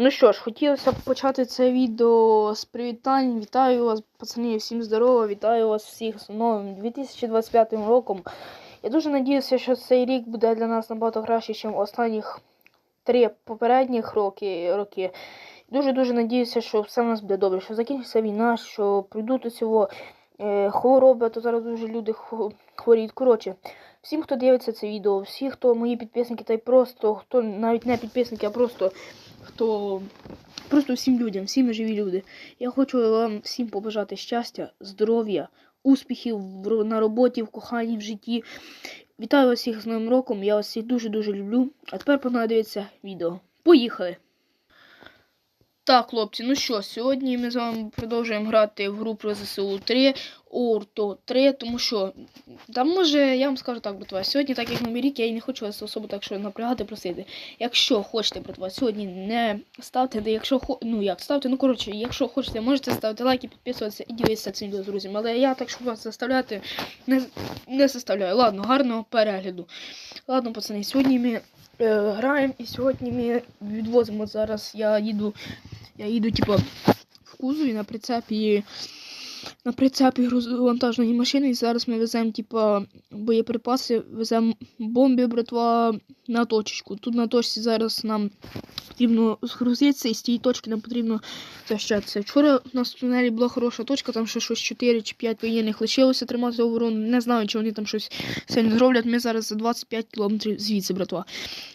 Ну що ж, хотілося б почати це відео з привітань. Вітаю вас, пацани, всім здорово, вітаю вас всіх з новим 2025 роком. Я дуже надіюся, що цей рік буде для нас набагато краще, ніж останніх три попередніх роки. роки. Дуже-дуже надіюся, що все в нас буде добре, що закінчиться війна, що прийдуть у цього е, хвороби, то зараз дуже люди хворіють. Коротше, всім, хто дивиться це відео, всі, хто мої підписники, та й просто хто навіть не підписники, а просто хто просто всім людям, всім живі люди. Я хочу вам всім побажати щастя, здоров'я, успіхів на роботі, в коханні, в житті. Вітаю вас всіх з Новим роком. Я вас всіх дуже-дуже люблю. А тепер понадобиться відео. Поїхали! Так, хлопці, ну що, сьогодні ми з вами продовжуємо грати в гру про ЗСУ 3, Орто 3, тому що, там може, я вам скажу так, братва, сьогодні, так як новий рік, я і не хочу вас особо так що напрягати, просити. Якщо хочете, братва, сьогодні не ставте, де якщо ну як ставте, ну коротше, якщо хочете, можете ставити лайки, підписуватися і дивитися це відео з. Але я так, щоб вас заставляти, не, не заставляю. Ладно, гарного перегляду. Ладно, пацани, сьогодні ми е, граємо і сьогодні ми відвозимо зараз. Я їду, я їду, типу, в кузові на прицепі. На прицепі грузовантажної машини і зараз ми веземо, типа, боєприпаси, веземо бомби, братва, на точечку. Тут на точці зараз нам потрібно згрузитися, і з тієї точки нам потрібно защатися. Вчора у нас в тунелі була хороша точка, там ще щось 4 чи 5 воєнних лишилося тримати оборону. Не знаю, чи вони там щось сильно зроблять. Ми зараз за 25 кілометрів звідси, братва.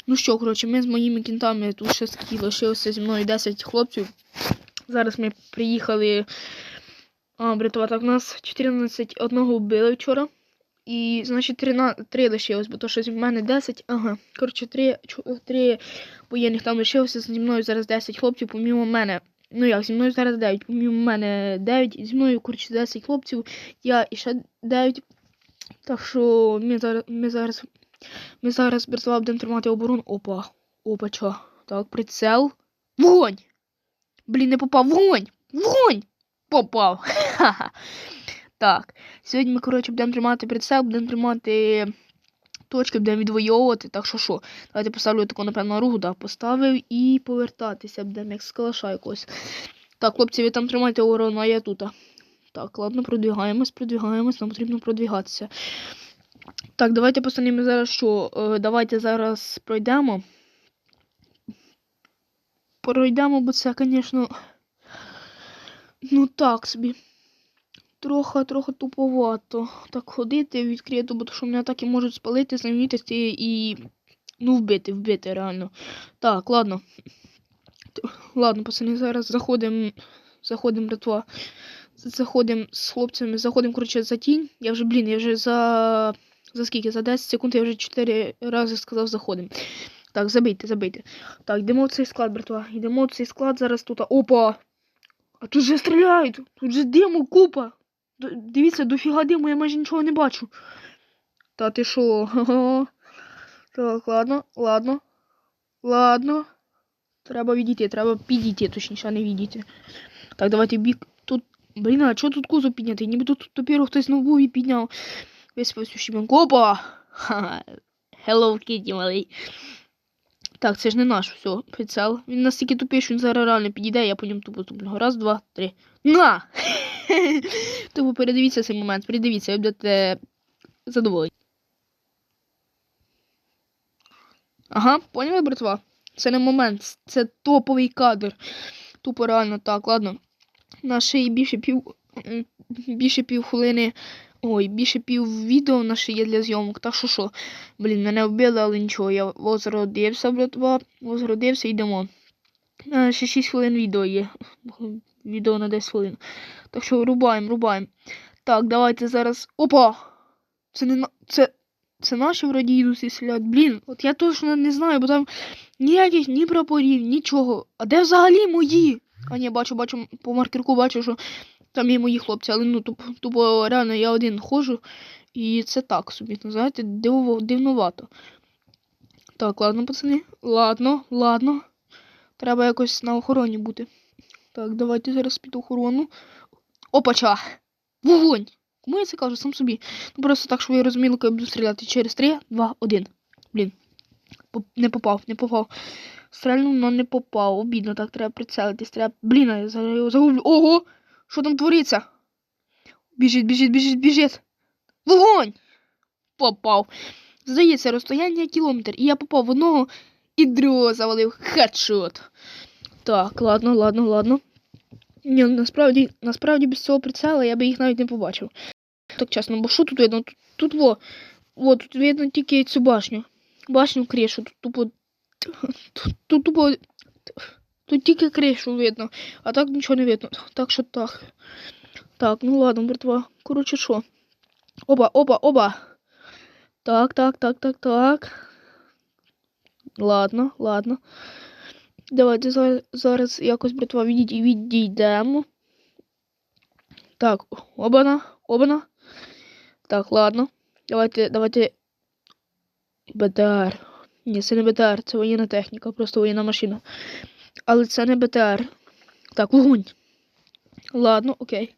Ну що, коротше, ми з моїми кінтами, тут ще скільки лишилося зі мною 10 хлопців. Зараз ми приїхали. А, братва, так нас 14 одного вбили вчора. І, значить, 3, 3 лишилось, бо то щось в мене 10. Ага. Коротше, 3, 3 воєнних там лишилося. Зі мною зараз 10 хлопців, помімо мене. Ну як, зі мною зараз 9, помімо мене 9. Зі мною, коротше, 10 хлопців. Я і ще 9. Так що ми зараз, ми зараз, ми зараз, братва, будемо тримати оборону. Опа. Опа, чо? Так, прицел. Вогонь! Блін, не попав. Вогонь! Вогонь! Попав. Так. Сьогодні ми, коротше, будемо тримати прицел, будемо тримати точки, будемо відвоювати. Так що що? Давайте поставлю таку, напевно, руку, да, поставив і повертатися будемо, як з калаша якось. Так, хлопці, ви там тримайте оборону, а я тут. Так, ладно, продвигаємось, продвигаємось, нам потрібно продвигатися. Так, давайте постанемо зараз що? Е, давайте зараз пройдемо. Пройдемо, бо це, звісно. Ну так собі. Трохи, трохи туповато. Так ходити відкрито, бо то що мене так і можуть спалити, замітити і. Ну, вбити, вбити реально. Так, ладно. Ладно, пацани, зараз заходимо. Заходимо, братва. Заходимо з хлопцями, заходимо, коротше, за тінь. Я вже, блін, я вже за. За скільки? За 10 секунд я вже 4 рази сказав заходимо. Так, забийте, забийте. Так, йдемо в цей склад, братва. Йдемо в цей склад зараз тут. Опа! А тут же стріляють! Тут же диму купа! Дивіться, дофіга диму, я майже нічого не бачу. Та ти? Ха-ха. Так, ладно, ладно. Ладно. Треба відійти, треба підійти, точніше, не відійти. Так, давайте бік. Тут. Блін, а чого тут кузов піднятий? Ніби тут тепер хтось нову і підняв. Весь посвящий Опа! Ха-ха. Малий. Так, це ж не наш, все, прицел. Він настільки тупий, що він зараз реально підійде, я по ньому тупо туплю. Раз, два, три. На! Тупо передивіться цей момент, передивіться, ви будете задоволені. Ага, поняли, братва? Це не момент, це топовий кадр. Тупо реально так, ладно. На й більше пів. Більше пів хвилини. Ой, більше пів відео наше є для зйомок. Так що що? Блін, мене вбили, але нічого. Я возродився, братва. Возродився, йдемо. Е, Ще 6 хвилин відео є. Відео на 10 хвилин. Так що рубаємо, рубаємо. Так, давайте зараз. Опа! Це не. Це. Це наші вроді йдуть і стріляють. Блін, от я точно не знаю, бо там ніяких ні прапорів, нічого. А де взагалі мої? А ні, бачу, бачу, по маркерку бачу, що там є мої хлопці, але ну тупо, реально я один ходжу. І це так собі, ну, знаєте, дивово, дивнувато. Так, ладно, пацани. Ладно, ладно. Треба якось на охороні бути. Так, давайте зараз під охорону. Опача! Вогонь! Кому я це кажу? Сам собі. Ну просто так, щоб ви розуміли, коли я буду стріляти через 3, 2, 1. Блін. Не попав, не попав. Стрельнув, але не попав. Обідно, так треба прицелитись. Треба. Блін, я його загублю. Ого! Що там твориться? Біжить, біжить, біжить, біжить. Вогонь! Попав. Здається, розстояння кілометр. І я попав в одного і другого завалив. Хедшот. Так, ладно, ладно, ладно. Ні, насправді, насправді без цього прицела я би їх навіть не побачив. Так чесно, бо що тут видно? Тут, тут во. Во, тут видно тільки цю башню. Башню кришу. Тут тупо. Тут тупо. Тут тільки кришу видно, а так нічого не видно. Так що так. Так, ну ладно, братва. Коротше, що? Оба, оба, оба. Так, так, так, так, так. Ладно, ладно. Давайте зараз, зараз якось, братва, відійд- відійдемо. Так, обана, обана. Так, ладно. Давайте, давайте. БТР. Ні, це не БТР, це воєнна техніка, просто воєнна машина. Але це не БТР. Так, вогонь. Ладно, окей.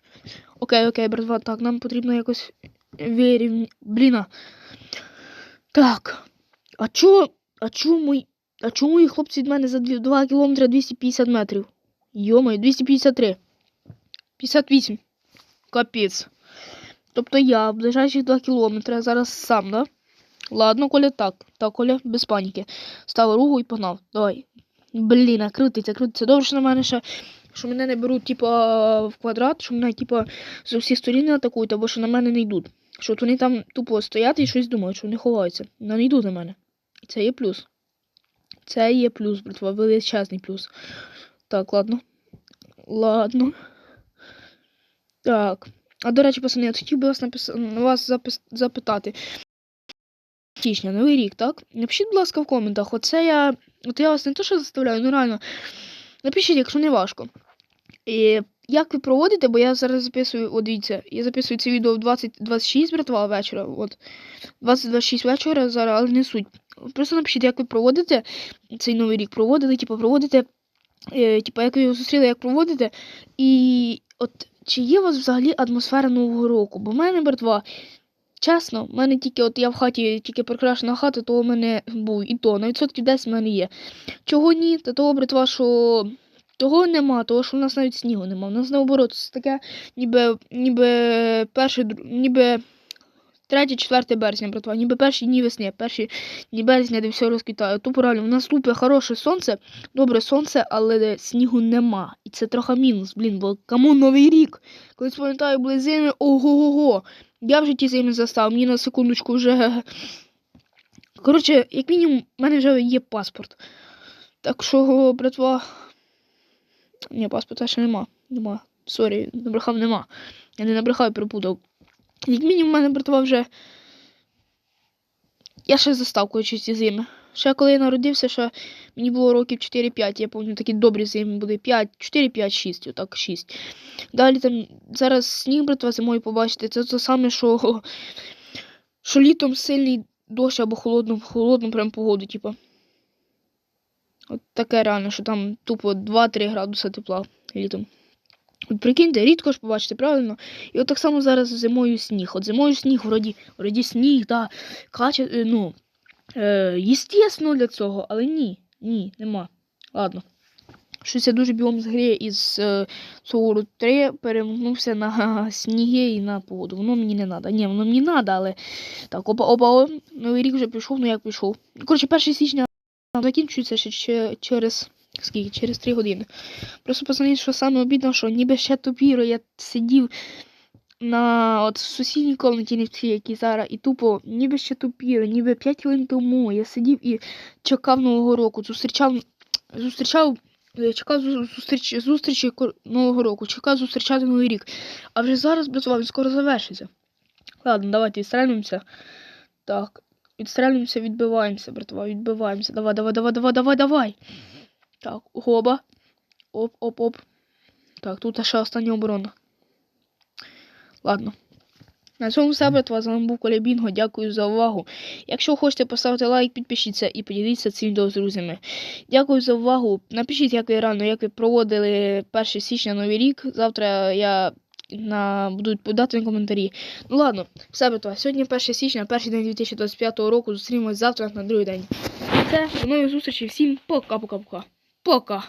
Окей, окей, братва, так, нам потрібно якось вирівняти. Бліна. Так. А чо. А чо мої. А чому мої хлопці від мене за 2 кілометри 250 метрів? Йомаю, 253. 58. Капець. Тобто я в ближайших 2 кілометри зараз сам, да? Ладно, Коля, так. Так, Коля, без паніки. Став ругу і погнав. Давай. Блін, крутиться, крутиться. Добре, що на мене ще. Що мене не беруть, типа, в квадрат, що мене, типа, з усіх сторін не атакують, або що на мене не йдуть. Що от вони там тупо стоять і щось думають, що вони ховаються. Но не йдуть на мене. Це є плюс. Це є плюс, братва, величезний плюс. Так, ладно. Ладно. Так. А до речі, пацани, я хотів би вас напис... вас запис... запитати. Січня, новий рік, так? Напишіть, будь ласка, в коментах. Оце я. От я вас не то, що заставляю, ну реально. Напишіть, якщо не важко. І як ви проводите, бо я зараз записую, от дивіться, я записую це відео в 20-26 братва вечора. От 20-26 вечора зараз, але не суть. Просто напишіть, як ви проводите цей новий рік. Проводите, типу, проводите, е, типу, як ви його зустріли, як проводите. І от чи є у вас взагалі атмосфера Нового року? Бо в мене, братва, чесно, в мене тільки от я в хаті тільки прикрашена хата, то у мене був і то на відсотків 10 в мене є. Чого ні? Та того, бритва, що того нема, того, що в нас навіть снігу нема. У нас наоборот, це таке, ніби, ніби перше, дру- ніби 3-4 березня, братва, ніби перші дні весни, перші дні березня, де все розквітає. Тупо реально, у нас лупе хороше сонце, добре сонце, але снігу нема. І це трохи мінус, блін, бо кому новий рік? Колись пам'ятаю, були зими, ого-го-го. Я вже ті зими застав, мені на секундочку вже. Коротше, як мінімум, в мене вже є паспорт. Так що, братва. Ні, паспорта ще нема. Нема. Сорі, набрехав нема. Я не набрехав, перепутав. Як мінімум, в мене братва вже. Я ще застав коротше, ці зими. Ще коли я народився, ще мені було років 4-5. Я пам'ятаю, такі добрі зими були. 5, 4, 5, 6, отак 6. Далі там зараз сніг, братва, зимою побачите. Це те саме, що, що літом сильний дощ або холодну, холодну прям погоду, типу. От таке реально, що там тупо 2-3 градуси тепла літом. Прикиньте, рідко ж побачите, правильно? І от так само зараз зимою сніг. От зимою сніг, вроді, вроді сніг, да, каче, е, ну, е, для цього, але ні, ні, нема. Ладно. Щось я дуже бігом з гри із е, Соуру 3 перемкнувся на сніги і на погоду. Воно мені не треба. Ні, воно мені треба, але так, опа, опа, новий рік вже пішов, ну як пішов. Коротше, 1 січня закінчується ще через скільки? Через 3 години. Просто пацани, що саме обідно, що ніби ще тупіро, я сидів на от в сусідній комнаті, не в цій, якій зараз, і тупо, ніби ще тупіро, ніби 5 хвилин тому я сидів і чекав Нового року, зустрічав, зустрічав, е, чекав зустріч, зустрічі Нового року, чекав зустрічати Новий рік. А вже зараз, братва, він скоро завершиться. Ладно, давайте відстрелюємося. Так, відстрелюємося, відбиваємося, братва, відбиваємося. Давай, давай, давай, давай, давай, давай. Так, гоба. Оп, оп, оп. Так, тут ще остання оборона. Ладно. На цьому все, братва. З вами був Коля Бінго. Дякую за увагу. Якщо хочете поставити лайк, підпишіться і поділіться цим відео з друзями. Дякую за увагу. Напишіть, як ви рано, як ви проводили 1 січня новий рік. Завтра я на буду на коментарі. Ну ладно, все, братва. Сьогодні 1 січня, перший день 2025 року. Зустрінемось завтра на другий день. Все. До нових зустрічей. Всім пока-пока-пока. Boca.